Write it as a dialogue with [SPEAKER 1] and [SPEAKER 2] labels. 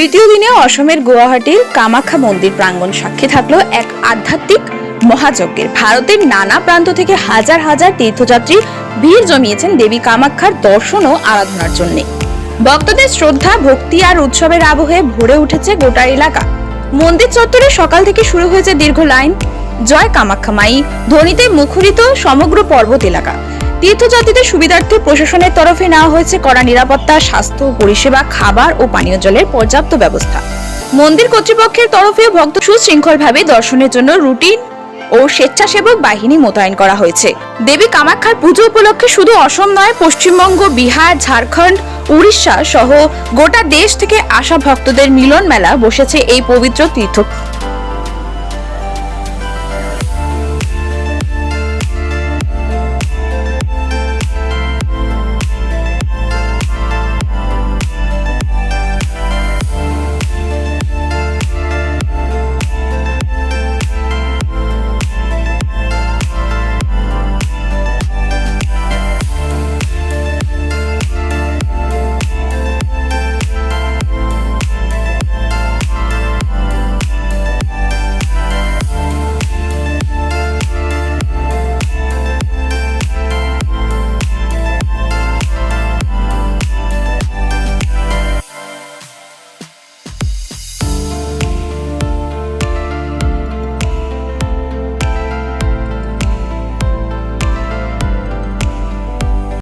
[SPEAKER 1] তৃতীয় দিনে অসমের গুয়াহাটির কামাখ্যা মন্দির প্রাঙ্গণ সাক্ষী থাকল এক আধ্যাত্মিক মহাযজ্ঞের। ভারতের নানা প্রান্ত থেকে হাজার হাজার তীর্থযাত্রী ভিড় জমিয়েছেন দেবী কামাখ্যার দর্শন ও আরাধনার জন্য। ভক্তদের শ্রদ্ধা, ভক্তি আর উৎসবের আবহে ভরে উঠেছে গোটা এলাকা। মন্দির চত্বরে সকাল থেকে শুরু হয়েছে দীর্ঘ লাইন। জয় কামাখ্যা মাই। ধ্বনিতে মুখরিত সমগ্র পর্বত এলাকা। তীর্থযাত্রীদের সুবিধার্থে প্রশাসনের তরফে নেওয়া হয়েছে কড়া নিরাপত্তা, স্বাস্থ্য, পরিষেবা, খাবার ও পানীয় জলের পর্যাপ্ত ব্যবস্থা। মন্দির কর্তৃপক্ষের তরফে ভক্ত সুশৃঙ্খলভাবে দর্শনের জন্য রুটিন ও স্বেচ্ছাসেবক বাহিনী মোতায়েন করা হয়েছে। দেবী কামাখ্যার পুজো উপলক্ষে শুধু অসম নয়, পশ্চিমবঙ্গ, বিহার, ঝাড়খণ্ড, উড়িষ্যা সহ গোটা দেশ থেকে আসা ভক্তদের মিলন মেলা বসেছে এই পবিত্র তীর্থ